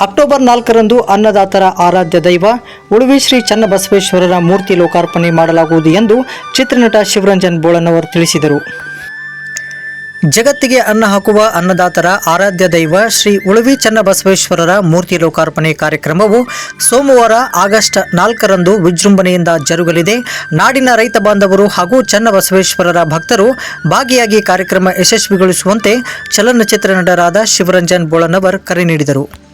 October ನಾಲ್ಕರಂದು ಅನ್ನದಾತರ ಆರಾಧ್ಯ ದೈವ, ಉಳುವಿ ಶ್ರೀ ಚನ್ನಬಸವೇಶ್ವರರ ಮೂರ್ತಿ ಲೋಕಾರ್ಪಣೆ ಮಾಡಲಾಗುವುದು ಎಂದು ಚಿತ್ರನಟ ಶಿವರಂಜನ್ ಬೋಳನವರು ತಿಳಿಸಿದರು. ಜಗತ್ತಿಗೆ ಅನ್ನ ಹಾಕುವ ಅನ್ನದಾತರ ಆರಾಧ್ಯ ದೈವ ಶ್ರೀ ಉಳುವಿ ಚನ್ನಬಸವೇಶ್ವರರ ಮೂರ್ತಿ ಲೋಕಾರ್ಪಣೆ ಕಾರ್ಯಕ್ರಮವು ಸೋಮವಾರ ಆಗಸ್ಟ್ ನಾಲ್ಕರಂದು ವಿಜೃಂಭಣೆಯಿಂದ ಜರುಗಲಿದೆ. ನಾಡಿನ ರೈತ ಬಾಂಧವರು ಹಾಗೂ ಚನ್ನಬಸವೇಶ್ವರರ ಭಕ್ತರು ಭಾಗಿಯಾಗಿ ಕಾರ್ಯಕ್ರಮ ಯಶಸ್ವಿಗೊಳಿಸುವಂತೆ ಚಲನಚಿತ್ರ ನಟರಾದ ಶಿವರಂಜನ್ ಬೋಳನವರ್ ಕರೆ ನೀಡಿದರು.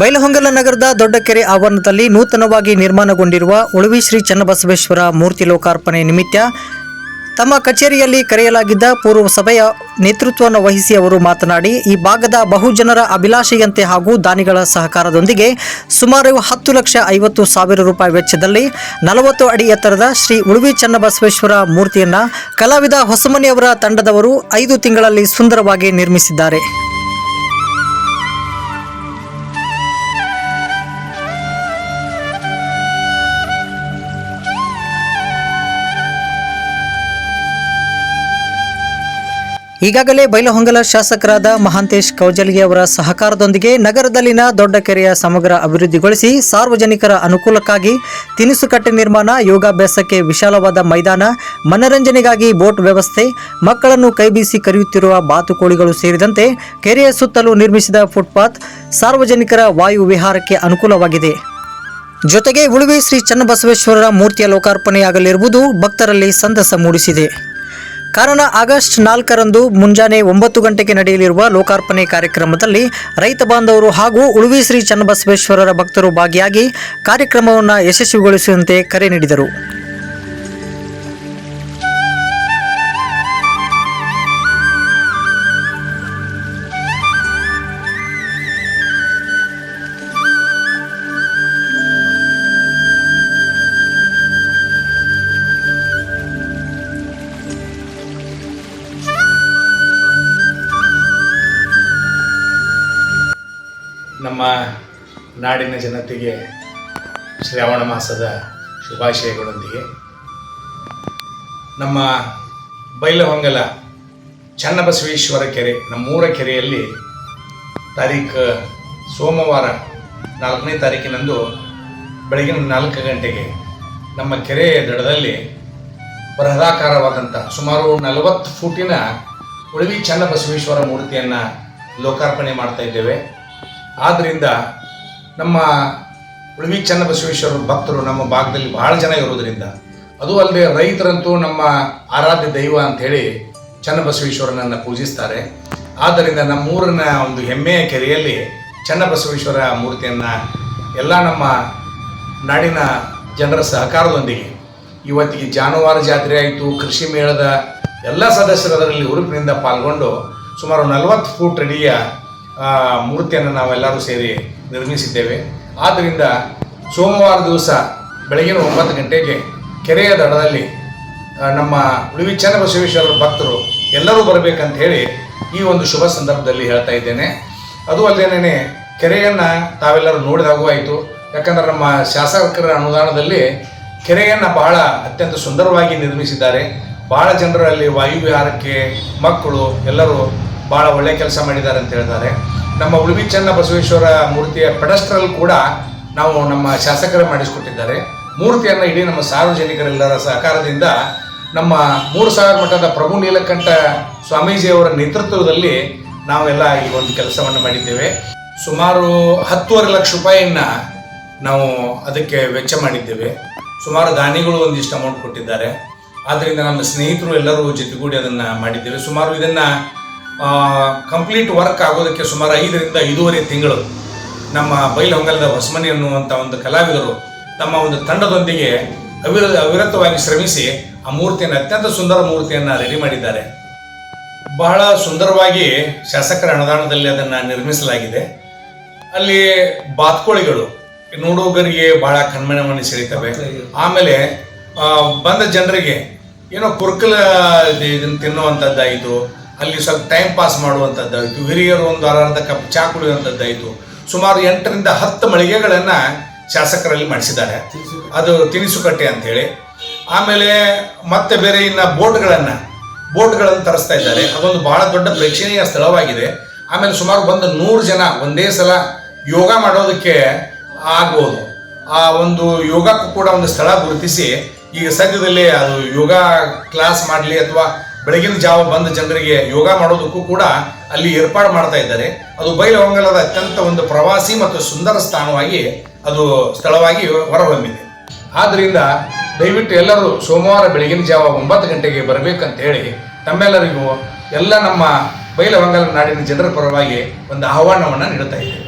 ಬೈಲಹೊಂಗಲ ನಗರದ ದೊಡ್ಡಕೆರೆ ಆವರಣದಲ್ಲಿ ನೂತನವಾಗಿ ನಿರ್ಮಾಣಗೊಂಡಿರುವ ಉಳುವಿ ಶ್ರೀ ಚನ್ನಬಸವೇಶ್ವರ ಮೂರ್ತಿ ಲೋಕಾರ್ಪಣೆ ನಿಮಿತ್ತ ತಮ್ಮ ಕಚೇರಿಯಲ್ಲಿ ಕರೆಯಲಾಗಿದ್ದ ಪೂರ್ವ ಸಭೆಯ ನೇತೃತ್ವವನ್ನು ವಹಿಸಿ ಅವರು ಮಾತನಾಡಿ, ಈ ಭಾಗದ ಬಹುಜನರ ಅಭಿಲಾಷೆಯಂತೆ ಹಾಗೂ ದಾನಿಗಳ ಸಹಕಾರದೊಂದಿಗೆ ಸುಮಾರು ಹತ್ತು ಲಕ್ಷ ಐವತ್ತು ಸಾವಿರ ರೂಪಾಯಿ ವೆಚ್ಚದಲ್ಲಿ ನಲವತ್ತು ಅಡಿ ಎತ್ತರದ ಶ್ರೀ ಉಳುವಿ ಚನ್ನಬಸವೇಶ್ವರ ಮೂರ್ತಿಯನ್ನು ಕಲಾವಿದ ಹೊಸಮನಿಯವರ ತಂಡದವರು ಐದು ತಿಂಗಳಲ್ಲಿ ಸುಂದರವಾಗಿ ನಿರ್ಮಿಸಿದ್ದಾರೆ. ಈಗಾಗಲೇ ಬೈಲಹೊಂಗಲ ಶಾಸಕರಾದ ಮಹಾಂತೇಶ್ ಕೌಜಲ್ಗಿ ಅವರ ಸಹಕಾರದೊಂದಿಗೆ ನಗರದಲ್ಲಿನ ದೊಡ್ಡ ಕೆರೆಯ ಸಮಗ್ರ ಅಭಿವೃದ್ಧಿಗೊಳಿಸಿ ಸಾರ್ವಜನಿಕರ ಅನುಕೂಲಕ್ಕಾಗಿ ತಿನಿಸುಕಟ್ಟೆ ನಿರ್ಮಾಣ, ಯೋಗಾಭ್ಯಾಸಕ್ಕೆ ವಿಶಾಲವಾದ ಮೈದಾನ, ಮನರಂಜನೆಗಾಗಿ ಬೋಟ್ ವ್ಯವಸ್ಥೆ, ಮಕ್ಕಳನ್ನು ಕೈಬೀಸಿ ಕರೆಯುತ್ತಿರುವ ಬಾತುಕೋಳಿಗಳು ಸೇರಿದಂತೆ ಕೆರೆಯ ಸುತ್ತಲೂ ನಿರ್ಮಿಸಿದ ಫುಟ್ಪಾತ್ ಸಾರ್ವಜನಿಕರ ವಾಯು ವಿಹಾರಕ್ಕೆ ಅನುಕೂಲವಾಗಿದೆ. ಜೊತೆಗೆ ಉಳುವೆ ಶ್ರೀ ಚನ್ನಬಸವೇಶ್ವರರ ಮೂರ್ತಿಯ ಲೋಕಾರ್ಪಣೆಯಾಗಲಿರುವುದು ಭಕ್ತರಲ್ಲಿ ಸಂತಸ ಮೂಡಿಸಿದೆ. ಕಾರಣ ಆಗಸ್ಟ್ ನಾಲ್ಕರಂದು ಮುಂಜಾನೆ ಒಂಬತ್ತು ಗಂಟೆಗೆ ನಡೆಯಲಿರುವ ಲೋಕಾರ್ಪಣೆ ಕಾರ್ಯಕ್ರಮದಲ್ಲಿ ರೈತ ಬಾಂಧವರು ಹಾಗೂ ಉಳುವಿ ಶ್ರೀ ಚನ್ನಬಸವೇಶ್ವರರ ಭಕ್ತರು ಭಾಗಿಯಾಗಿ ಕಾರ್ಯಕ್ರಮವನ್ನು ಯಶಸ್ವಿಗೊಳಿಸುವಂತೆ ಕರೆ ನೀಡಿದರು. ನಮ್ಮ ನಾಡಿನ ಜನತೆಗೆ ಶ್ರಾವಣ ಮಾಸದ ಶುಭಾಶಯಗಳೊಂದಿಗೆ ನಮ್ಮ ಬೈಲಹೊಂಗಲ ಚನ್ನಬಸವೇಶ್ವರ ಕೆರೆ, ನಮ್ಮೂರ ಕೆರೆಯಲ್ಲಿ ತಾರೀಖ ಸೋಮವಾರ ನಾಲ್ಕನೇ ತಾರೀಕಿನಂದು ಬೆಳಗಿನ ನಾಲ್ಕು ಗಂಟೆಗೆ ನಮ್ಮ ಕೆರೆಯ ದಡದಲ್ಲಿ ಬೃಹದಾಕಾರವಾದಂಥ ಸುಮಾರು ನಲವತ್ತು ಫೂಟಿನ ಉಳವಿ ಚನ್ನಬಸವೇಶ್ವರ ಮೂರ್ತಿಯನ್ನು ಲೋಕಾರ್ಪಣೆ ಮಾಡ್ತಾ ಇದ್ದೇವೆ. ಆದ್ದರಿಂದ ನಮ್ಮ ಉಳುವಿ ಚನ್ನಬಸವೇಶ್ವರ ಭಕ್ತರು ನಮ್ಮ ಭಾಗದಲ್ಲಿ ಬಹಳ ಜನ ಇರೋದರಿಂದ ಅದು ಅಲ್ಲದೆ ರೈತರಂತೂ ನಮ್ಮ ಆರಾಧ್ಯ ದೈವ ಅಂಥೇಳಿ ಚನ್ನಬಸವೇಶ್ವರನನ್ನು ಪೂಜಿಸ್ತಾರೆ. ಆದ್ದರಿಂದ ನಮ್ಮೂರಿನ ಒಂದು ಹೆಮ್ಮೆಯ ಕೆರೆಯಲ್ಲಿ ಚನ್ನಬಸವೇಶ್ವರ ಮೂರ್ತಿಯನ್ನು ಎಲ್ಲ ನಮ್ಮ ನಾಡಿನ ಜನರ ಸಹಕಾರದೊಂದಿಗೆ ಇವತ್ತಿಗೆ ಜಾನುವಾರು ಜಾತ್ರೆ ಆಯಿತು, ಕೃಷಿ ಮೇಳದ ಎಲ್ಲ ಸದಸ್ಯರು ಅದರಲ್ಲಿ ಹುರುಪಿನಿಂದ ಪಾಲ್ಗೊಂಡು ಸುಮಾರು ನಲವತ್ತು ಫೂಟ್ ಅಡಿಯ ಮೂರ್ತಿಯನ್ನು ನಾವೆಲ್ಲರೂ ಸೇರಿ ನಿರ್ಮಿಸಿದ್ದೇವೆ. ಆದ್ದರಿಂದ ಸೋಮವಾರ ದಿವಸ ಬೆಳಗಿನ ಒಂಬತ್ತು ಗಂಟೆಗೆ ಕೆರೆಯ ದಡದಲ್ಲಿ ನಮ್ಮ ಉಳಿವಿ ಚನ್ನಬಸವೇಶ್ವರರ ಭಕ್ತರು ಎಲ್ಲರೂ ಬರಬೇಕಂತ ಹೇಳಿ ಈ ಒಂದು ಶುಭ ಸಂದರ್ಭದಲ್ಲಿ ಹೇಳ್ತಾ ಇದ್ದೇನೆ. ಅದು ಅಲ್ಲದೇನೆ ಕೆರೆಯನ್ನು ತಾವೆಲ್ಲರೂ ನೋಡಿದಾಗೂ ಆಯಿತು. ಯಾಕಂದ್ರೆ ನಮ್ಮ ಶಾಸಕರ ಅನುದಾನದಲ್ಲಿ ಕೆರೆಯನ್ನು ಬಹಳ ಅತ್ಯಂತ ಸುಂದರವಾಗಿ ನಿರ್ಮಿಸಿದ್ದಾರೆ. ಬಹಳ ಜನರಲ್ಲಿ ವಾಯುವಿಹಾರಕ್ಕೆ ವಾಯು ಮಕ್ಕಳು ಎಲ್ಲರೂ ಬಹಳ ಒಳ್ಳೆ ಕೆಲಸ ಮಾಡಿದ್ದಾರೆ ಅಂತ ಹೇಳ್ತಾರೆ. ನಮ್ಮ ಉಳುವಿ ಚನ್ನ ಬಸವೇಶ್ವರ ಮೂರ್ತಿಯ ಪೆಡಸ್ಟ್ರಲ್ ಕೂಡ ನಾವು ನಮ್ಮ ಶಾಸಕರ ಮಾಡಿಸಿಕೊಟ್ಟಿದ್ದಾರೆ. ಮೂರ್ತಿಯನ್ನು ಇಡೀ ನಮ್ಮ ಸಾರ್ವಜನಿಕರೆಲ್ಲರ ಸಹಕಾರದಿಂದ ನಮ್ಮ ಮೂರು ಸಾವಿರ ಮಠದ ಪ್ರಭು ನೀಲಕಂಠ ಸ್ವಾಮೀಜಿಯವರ ನೇತೃತ್ವದಲ್ಲಿ ನಾವೆಲ್ಲ ಈ ಒಂದು ಕೆಲಸವನ್ನು ಮಾಡಿದ್ದೇವೆ. ಸುಮಾರು ಹತ್ತುವರೆ ಲಕ್ಷ ರೂಪಾಯಿಯನ್ನು ನಾವು ಅದಕ್ಕೆ ವೆಚ್ಚ ಮಾಡಿದ್ದೇವೆ. ಸುಮಾರು ದಾನಿಗಳು ಒಂದಿಷ್ಟು ಅಮೌಂಟ್ ಕೊಟ್ಟಿದ್ದಾರೆ. ಆದ್ದರಿಂದ ನಮ್ಮ ಸ್ನೇಹಿತರು ಎಲ್ಲರೂ ಜೊತೆಗೂಡಿ ಅದನ್ನು ಮಾಡಿದ್ದೇವೆ. ಸುಮಾರು ಇದನ್ನು ಕಂಪ್ಲೀಟ್ ವರ್ಕ್ ಆಗೋದಕ್ಕೆ ಸುಮಾರು ಐದರಿಂದ ಐದೂವರೆ ತಿಂಗಳು ನಮ್ಮ ಬೈಲಹೊಂಗಲದ ಹೊಸಮನಿ ಅನ್ನುವಂಥ ಒಂದು ಕಲಾವಿದರು ತಮ್ಮ ಒಂದು ತಂಡದೊಂದಿಗೆ ಅವಿರ ಅವಿರತವಾಗಿ ಶ್ರಮಿಸಿ ಆ ಮೂರ್ತಿಯನ್ನು, ಅತ್ಯಂತ ಸುಂದರ ಮೂರ್ತಿಯನ್ನು ರೆಡಿ ಮಾಡಿದ್ದಾರೆ. ಬಹಳ ಸುಂದರವಾಗಿ ಶಾಸಕರ ಅನುದಾನದಲ್ಲಿ ಅದನ್ನು ನಿರ್ಮಿಸಲಾಗಿದೆ. ಅಲ್ಲಿ ಬಾತ್ಕೋಳಿಗಳು, ನೋಡುಗರಿಗೆ ಬಹಳ ಕಣ್ಮನವನ್ನು ಸೆಳೀತವೆ. ಆಮೇಲೆ ಬಂದ ಜನರಿಗೆ ಏನೋ ಕುರ್ಕಲ ಇದನ್ನು ತಿನ್ನುವಂಥದ್ದಾಯಿತು ಅಲ್ಲಿ ಸ್ವಲ್ಪ ಟೈಮ್ ಪಾಸ್ ಮಾಡುವಂಥದ್ದಾಯಿತು ಹಿರಿಯರು ಒಂದು ಅರ್ಧ ಕಪ್ ಚಾ ಕುಡಿಯುವಂಥದ್ದಾಯಿತು ಸುಮಾರು ಎಂಟರಿಂದ ಹತ್ತು ಮಳಿಗೆಗಳನ್ನು ಶಾಸಕರಲ್ಲಿ ಮಾಡಿಸಿದ್ದಾರೆ. ಅದು ತಿನಿಸುಕಟ್ಟೆ ಅಂಥೇಳಿ ಆಮೇಲೆ ಮತ್ತೆ ಬೇರೆ ಇನ್ನು ಬೋಟ್ಗಳನ್ನು ಬೋಟ್ಗಳನ್ನು ತರಿಸ್ತಾ ಇದ್ದಾರೆ. ಅದೊಂದು ಬಹಳ ದೊಡ್ಡ ಪ್ರೇಕ್ಷಣೀಯ ಸ್ಥಳವಾಗಿದೆ. ಆಮೇಲೆ ಸುಮಾರು ಒಂದು ನೂರು ಜನ ಒಂದೇ ಸಲ ಯೋಗ ಮಾಡೋದಕ್ಕೆ ಆಗ್ಬೋದು. ಆ ಒಂದು ಯೋಗಕ್ಕೂ ಕೂಡ ಒಂದು ಸ್ಥಳ ಗುರುತಿಸಿ, ಈಗ ಸದ್ಯದಲ್ಲಿ ಅದು ಯೋಗ ಕ್ಲಾಸ್ ಮಾಡಲಿ ಅಥವಾ ಬೆಳಗಿನ ಜಾವ ಬಂದ ಜನರಿಗೆ ಯೋಗ ಮಾಡೋದಕ್ಕೂ ಕೂಡ ಅಲ್ಲಿ ಏರ್ಪಾಡು ಮಾಡ್ತಾ ಇದ್ದಾರೆ. ಅದು ಬೈಲಹೊಂಗಲದ ಅತ್ಯಂತ ಒಂದು ಪ್ರವಾಸಿ ಮತ್ತು ಸುಂದರ ಸ್ಥಾನವಾಗಿ ಅದು ಸ್ಥಳವಾಗಿ ಹೊರಹೊಮ್ಮಿದೆ. ಆದ್ದರಿಂದ ದಯವಿಟ್ಟು ಎಲ್ಲರೂ ಸೋಮವಾರ ಬೆಳಗಿನ ಜಾವ ಒಂಬತ್ತು ಗಂಟೆಗೆ ಬರಬೇಕಂತ ಹೇಳಿ ತಮ್ಮೆಲ್ಲರಿಗೂ ಎಲ್ಲ ನಮ್ಮ ಬೈಲಹೊಂಗಲ ನಾಡಿನ ಜನರ ಪರವಾಗಿ ಒಂದು ಆಹ್ವಾನವನ್ನು ನೀಡುತ್ತಾ ಇದ್ದೇವೆ.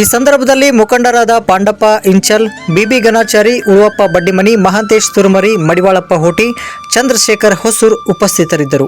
ಈ ಸಂದರ್ಭದಲ್ಲಿ ಮುಖಂಡರಾದ ಪಾಂಡಪ್ಪ ಇಂಚಲ್, ಬಿಬಿ ಗಣಾಚಾರಿ ಉಳುವಪ್ಪ ಬಡ್ಡಿಮನಿ, ಮಹಾಂತೇಶ್ ತುರುಮರಿ, ಮಡಿವಾಳಪ್ಪ ಹೋಟಿ, ಚಂದ್ರಶೇಖರ್ ಹೊಸೂರ್ ಉಪಸ್ಥಿತರಿದ್ದರು.